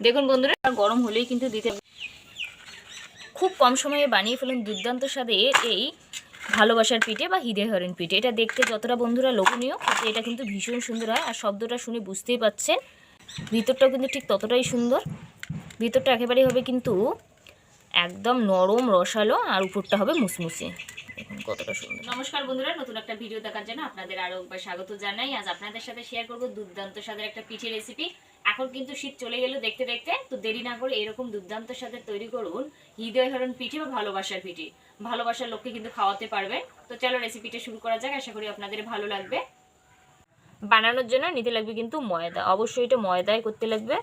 দেখুন বন্ধুরা গরম হলেই কিন্তু দিতে খুব কম সময়ে বানিয়ে ফেলুন দুর্দান্ত স্বাদে এই ভালোবাসার পিঠে বা হিদে হরেন পিঠে। এটা দেখতে যতটা বন্ধুরা লোভনীয় এটা কিন্তু ভীষণ সুন্দর হয়। আর শব্দটা শুনে বুঝতেই পাচ্ছেন, ভিতরটাও কিন্তু ঠিক ততটাই সুন্দর। ভিতরটা একেবারেই হবে কিন্তু একদম নরম, রসালো, আর উপরটা হবে মুসমুসে। কতটা সুন্দর। নমস্কার বন্ধুরা, নতুন একটা ভিডিও দেখার জন্য আপনাদের আরও একবার স্বাগত জানাই। আজ আপনাদের সাথে শেয়ার করব দুর্দান্ত স্বাদের একটা পিঠে রেসিপি এখন কিন্তু শীত চলে গেল দেখতে দেখতে, তো দেরি না করে এরকম দুর্দান্ত সাথে তৈরি করুন হৃদয় হরণ পিঠে বা ভালোবাসার পিঠে। ভালোবাসার লোককে কিন্তু খাওয়াতে পারবে। তো চলো রেসিপিটা শুরু করা যাক, আশা করি আপনাদের ভালো লাগবে। বানানোর জন্য নিতে লাগবে কিন্তু ময়দা। অবশ্যই এটা ময়দায় করতে লাগবে।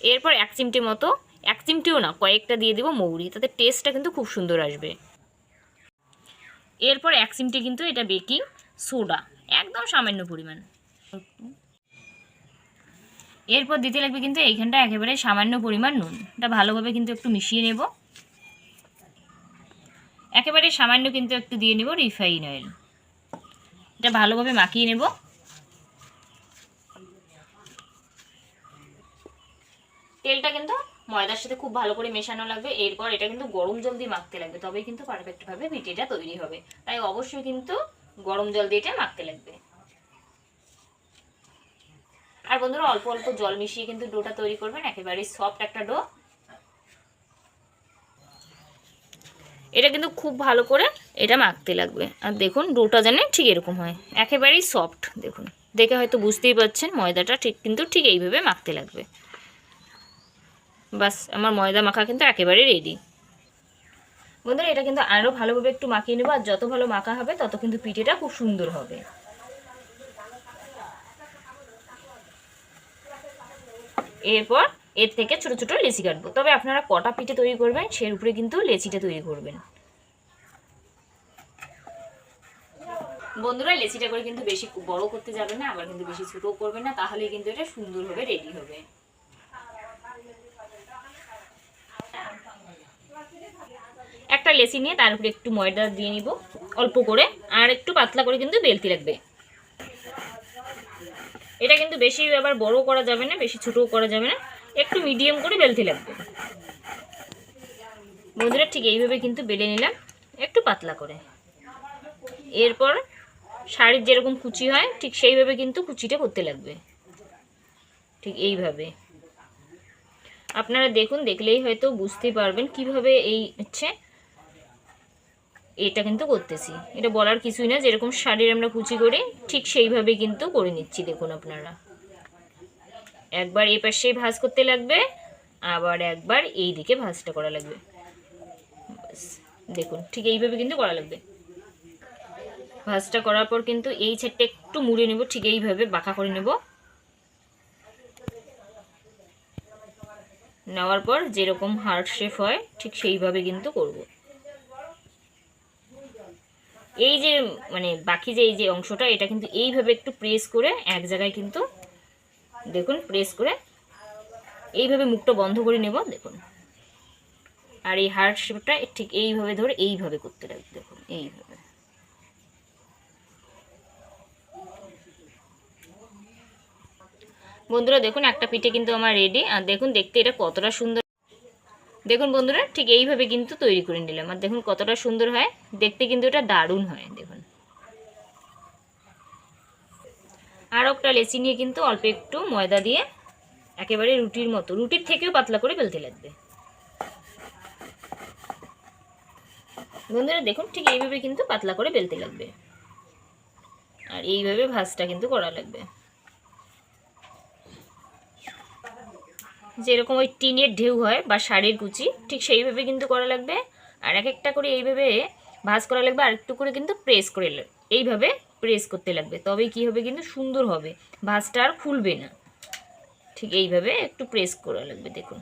এরপর এক চিমটি মতো, এক চিমটিও না, কয়েকটা দিয়ে দেবো মৌরি। তাতে টেস্টটা কিন্তু খুব সুন্দর আসবে। এরপর এক চিমটি কিন্তু এটা বেকিং সোডা একদম সামান্য পরিমাণ। এরপর দিতে লাগবে কিন্তু এইখানটা একেবারে সামান্য পরিমাণ নুন। এটা ভালোভাবে কিন্তু একটু মিশিয়ে নেব। একেবারে সামান্য কিন্তু একটু দিয়ে নেব রিফাইন অয়েল। এটা ভালোভাবে মাখিয়ে নেব। তেলটা কিন্তু ময়দার সাথে খুব ভালো করে মেশানো লাগবে। এরপর এটা কিন্তু গরম জল দিয়ে মাখতে লাগবে। তবেই কিন্তু পারফেক্টভাবে পিঠেটা তৈরি হবে। তাই অবশ্যই কিন্তু গরম জল দিয়ে এটা মাখতে লাগবে। আর বন্ধুরা, অল্প অল্প জল মিশিয়ে কিন্তু ডোটা তৈরি করবেন, একেবারে সফট একটা ডো। এটা কিন্তু খুব ভালো করে এটা মাখতে লাগবে। আর দেখুন, ডোটা জানে ঠিক এরকম হয়, একেবারেই সফট দেখুন। দেখে হয়তো বুঝতেই পারছেন, ময়দাটা ঠিক কিন্তু ঠিক এইভাবে মাখতে লাগবে। বাস, আমার ময়দা মাখা কিন্তু একেবারে রেডি বন্ধুরা, এটা কিন্তু আরও ভালোভাবে একটু মাখিয়ে নেব, আর যত ভালো মাখা হবে, তত কিন্তু পিঠেটা খুব সুন্দর হবে। এরপর এর থেকে ছোট ছোট লেচি কাটবো। তবে আপনারা কটা পিঠে তৈরি করবেন, সের উপরে কিন্তু লেচিটা তৈরি করবেন। বন্ধুরা, লেচিটা করে কিন্তু বেশি বড় করতে যাবে না, আবার কিন্তু বেশি ছোটও করবে না তাহলে কিন্তু এটা সুন্দরভাবে রেডি হবে। একটা লেচি নিয়ে তার উপরে একটু ময়দা দিয়ে নিব, অল্প করে, আর একটু পাতলা করে কিন্তু বেলতি লাগবে এটা কিন্তু বেশি আবার বড় করা যাবে না, বেশি ছোটও করা যাবে না। একটু মিডিয়াম করে বেলতে লাগবে। বন্ধুরা ঠিক এইভাবে কিন্তু বেলে নিলাম। একটু পাতলা করে। এরপর শাড়ির যেরকম কুচি হয়, ঠিক সেইভাবে কিন্তু কুচিটা করতে লাগবে। ঠিক এইভাবে। আপনারা দেখুন, দেখলেই হয়তো বুঝতে পারবেন কীভাবে এই হচ্ছে এটা কিন্তু করতেছি। এটা বলার কিছুই না, যেরকম শাড়ির আমরা কুচি করি ঠিক সেইভাবে কিন্তু করে নিচ্ছি, দেখুন আপনারা। একবার এই পাশেই ভাজ করতে লাগবে, আবার একবার এই দিকে ভাজটা করা লাগবে। দেখুন, ঠিক এইভাবে কিন্তু করা লাগবে। ভাজটা করার পর কিন্তু এই ছাইডটা একটু মুড়ে নেব, ঠিক এইভাবে বাঁকা করে নেব। নেওয়ার পর যেরকম হার্ট শেপ হয়, ঠিক সেইভাবে কিন্তু করব। এই যে মানে বাকি যে এই যে অংশটা, এটা কিন্তু এইভাবে একটু প্রেস করে এক জায়গায় কিন্তু, দেখুন প্রেস করে এইভাবে মুখটা বন্ধ করে নেব, দেখুন। আর এই হার্ট শেপটা ঠিক এইভাবে ধরে এইভাবে করতে লাগবে, দেখুন, এইভাবে। বন্ধুরা, দেখুন, একটা পিঠে কিন্তু আমার রেডি আর দেখুন, দেখতে এটা কতটা সুন্দর দেখুন বন্ধুরা, ঠিক এইভাবে কিন্তু তৈরি করে নিলাম। আর দেখুন কতটা সুন্দর হয়। দেখতে কিন্তু এটা দারুণ হয়, দেখুন। আর একটা লেচি নিয়ে কিন্তু অল্প একটু ময়দা দিয়ে একেবারে রুটির মতো, রুটির থেকেও পাতলা করে বেলতে লাগবে। বন্ধুরা, দেখুন ঠিক এইভাবে কিন্তু পাতলা করে বেলতে লাগবে। আর এইভাবে ভাজটা কিন্তু করা লাগবে। যেরকম ওই টিনের ঢেউ হয় বা শাড়ির কুচি, ঠিক সেইভাবে কিন্তু করা লাগবে। আর এক একটা করে এইভাবে ভাজ করা লাগবে, আর একটু করে কিন্তু প্রেস করে এইভাবে প্রেস করতে লাগবে। তবে কি হবে কিন্তু সুন্দর হবে, ভাজটা আর খুলবে না। ঠিক এইভাবে একটু প্রেস করা লাগবে, দেখুন।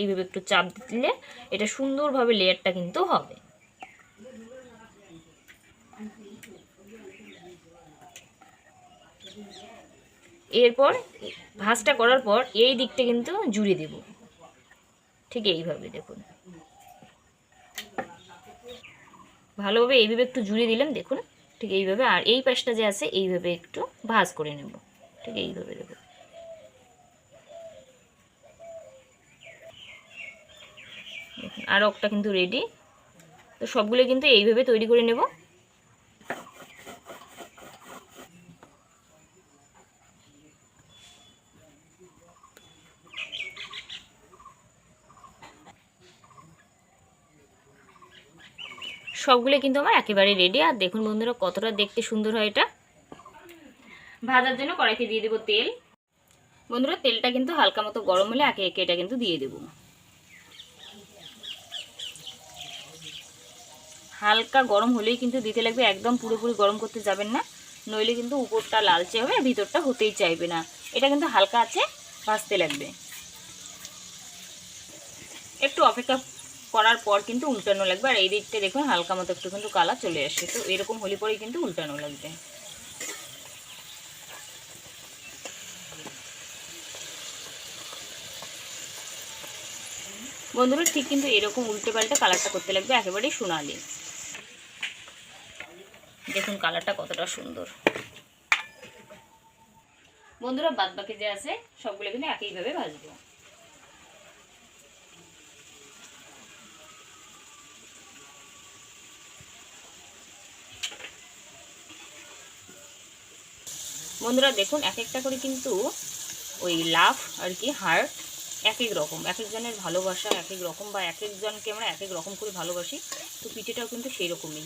এইভাবে একটু চাপ দিলে এটা সুন্দরভাবে লেয়ারটা কিন্তু হবে। এরপর ভাঁজটা করার পর এই দিকটা কিন্তু জুড়ে দেব। ঠিক এইভাবে দেখুন। ভালোভাবে এইভাবে একটু জুড়ে দিলাম, দেখুন। ঠিক এইভাবে, আর এই পাশটা যে আছে, এইভাবে একটু ভাজ করে নেব। ঠিক এইভাবে দেখুন। আর অকটা কিন্তু রেডি তো সবগুলো কিন্তু এইভাবে তৈরি করে নেব। সবগুলো কিন্তু আমার একেবারে রেডি আর দেখুন বন্ধুরা, কতটা দেখতে সুন্দর হয় এটা। ভাজার জন্য কড়াইতে দিয়ে দেবো তেল। বন্ধুরা, তেলটা কিন্তু হালকা মতো গরম হলে একে একে এটা কিন্তু দিয়ে দেবো। হালকা গরম হলেই কিন্তু দিতে লাগবে, একদম পুরোপুরি গরম করতে যাবেন না। নইলে কিন্তু উপরটা লালচে হবে ভিতরটা হতেই চাইবে না। এটা কিন্তু হালকা আছে, ভাজতে লাগবে। একটু অপেক্ষা করার পর কিন্তু উল্টানো লাগবে। আর এই দিকটা দেখুন, হালকা মতো একটু কিন্তু কালার চলে আসে তো এরকম হলে পরেই কিন্তু উল্টানো লাগবে। বন্ধুরা, ঠিক কিন্তু এরকম উল্টে পাল্টে কালারটা করতে লাগবে একেবারেই সোনালি। দেখুন কালারটা কতটা সুন্দর। বন্ধুরা বাদ বাকি যে আছে, সবগুলো কিন্তু একইভাবে ভাজবো। বন্ধুরা দেখুন, এক একটা করে কিন্তু ওই লাভ আর কি হার্ট এক এক রকম এক একজনের ভালোবাসা এক এক রকম বা এক একজনকে আমরা এক এক রকম করে ভালোবাসি, তো পিঠেটাও কিন্তু সেই রকমই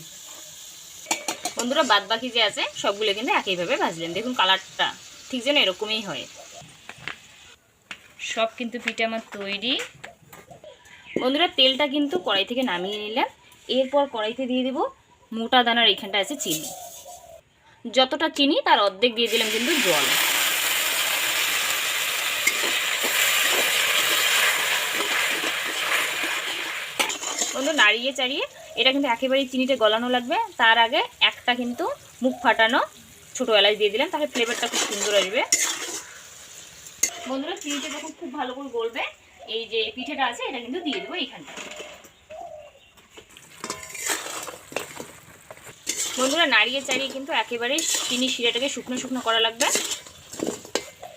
বন্ধুরা বাদ বাকি যে আছে, সবগুলো কিন্তু একইভাবে ভাজলেন দেখুন কালারটা, ঠিক যেন এরকমই হয়। সব কিন্তু পিঠে আমার তৈরি। বন্ধুরা, তেলটা কিন্তু কড়াই থেকে নামিয়ে নিলাম। এরপর কড়াইতে দিয়ে দেব মোটা দানার এইখানটা আছে চিনি। যতটা চিনি, তার অর্ধেক দিয়ে দিলাম কিন্তু জল। বন্ধু, নাড়িয়ে চাড়িয়ে, এটা কিন্তু একেবারেই চিনিতে গলানো লাগবে। তার আগে একটা কিন্তু মুখ ফাটানো ছোটো এলাচ দিয়ে দিলাম, তাহলে ফ্লেভারটা খুব সুন্দর আসবে। বন্ধুরা, চিনিটা যখন খুব ভালো করে গলবে, এই যে পিঠেটা আছে, এটা কিন্তু দিয়ে দেবো এইখানটা বন্ধুরা, নাড়িয়ে চাড়িয়ে কিন্তু একেবারে চিনি শিরাটাকে শুকনো শুকনো করা লাগবে।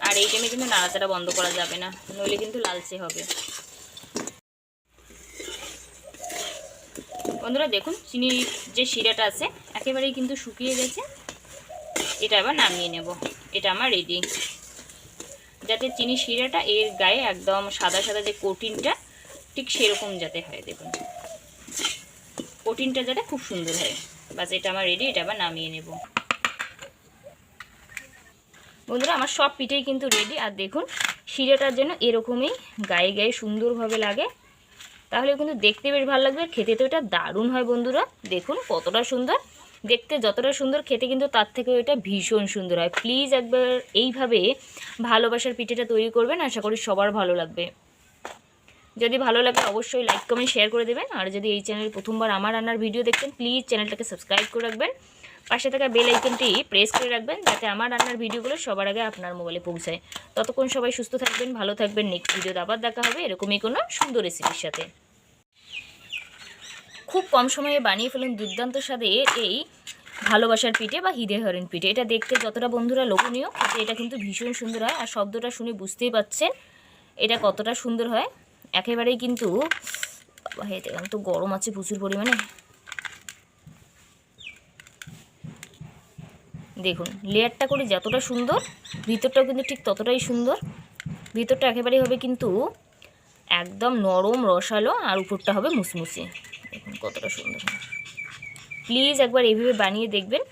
আর এই টাইমে কিন্তু নাড়াচাড়া বন্ধ করা যাবে না, নইলে কিন্তু লালচে হবে। বন্ধুরা, দেখুন চিনির যে শিরাটা আছে, একেবারেই কিন্তু শুকিয়ে গেছে। এটা আবার নামিয়ে নেব। এটা আমার রেডি যাতে চিনি শিরাটা এর গায়ে একদম সাদা সাদা যে কোটিনটা ঠিক সেরকম যাতে হয়, দেখুন। কোটিনটা যাতে খুব সুন্দর হয়। বাস এটা আমার রেডি এটা আবার নামিয়ে নেব। বন্ধুরা, আমার সব পিঠেই কিন্তু রেডি আর দেখুন শিরাটার জন্য এরকমই গায়ে গায়ে সুন্দরভাবে লাগে। তাহলে কিন্তু দেখতে বেশ ভালো লাগবে। খেতে তো এটা দারুণ হয় বন্ধুরা। দেখুন, কতটা সুন্দর। দেখতে যতটা সুন্দর, খেতে কিন্তু তার থেকে এটা ভীষণ সুন্দর হয়। প্লিজ একবার এইভাবে ভালোবাসার পিঠেটা তৈরি করবেন। আশা করি সবার ভালো লাগবে। যদি ভালো লাগে অবশ্যই লাইক কমেন্ট শেয়ার করে দেবেন। আর যদি এই চ্যানেলে প্রথমবার আমার রান্নার ভিডিও দেখতেন প্লিজ চ্যানেলটাকে সাবস্ক্রাইব করে রাখবেন। পাশে থাকা বেল আইকনটি প্রেস করে রাখবেন, যাতে আমার রান্নার ভিডিওগুলো সবার আগে আপনার মোবাইলে পৌঁছায়। ততক্ষণ সবাই সুস্থ থাকবেন, ভালো থাকবেন। নেক্সট ভিডিওতে আবার দেখা হবে এরকমই কোনো সুন্দর রেসিপির সাথে। খুব কম সময়ে বানিয়ে ফেলুন দুর্দান্ত স্বাদে এই ভালোবাসার পিঠে বা হিদে হরেন পিঠে। এটা দেখতে যতটা বন্ধুরা লোভনীয় খেতে এটা কিন্তু ভীষণ সুন্দর হয়। আর শব্দটা শুনে বুঝতেই পাচ্ছেন এটা কতটা সুন্দর হয়। একেবারেই কিন্তু বাবা, এতে তো গরম আছে প্রচুর পরিমাণে। দেখুন লেয়ারটা করে যতটা সুন্দর ভিতরটাও কিন্তু ঠিক ততটাই সুন্দর। ভিতরটা একেবারেই হবে কিন্তু একদম নরম রসালো আর উপরটা হবে মুসমুসে। দেখুন কতটা সুন্দর। প্লিজ একবার এইভাবে বানিয়ে দেখবেন।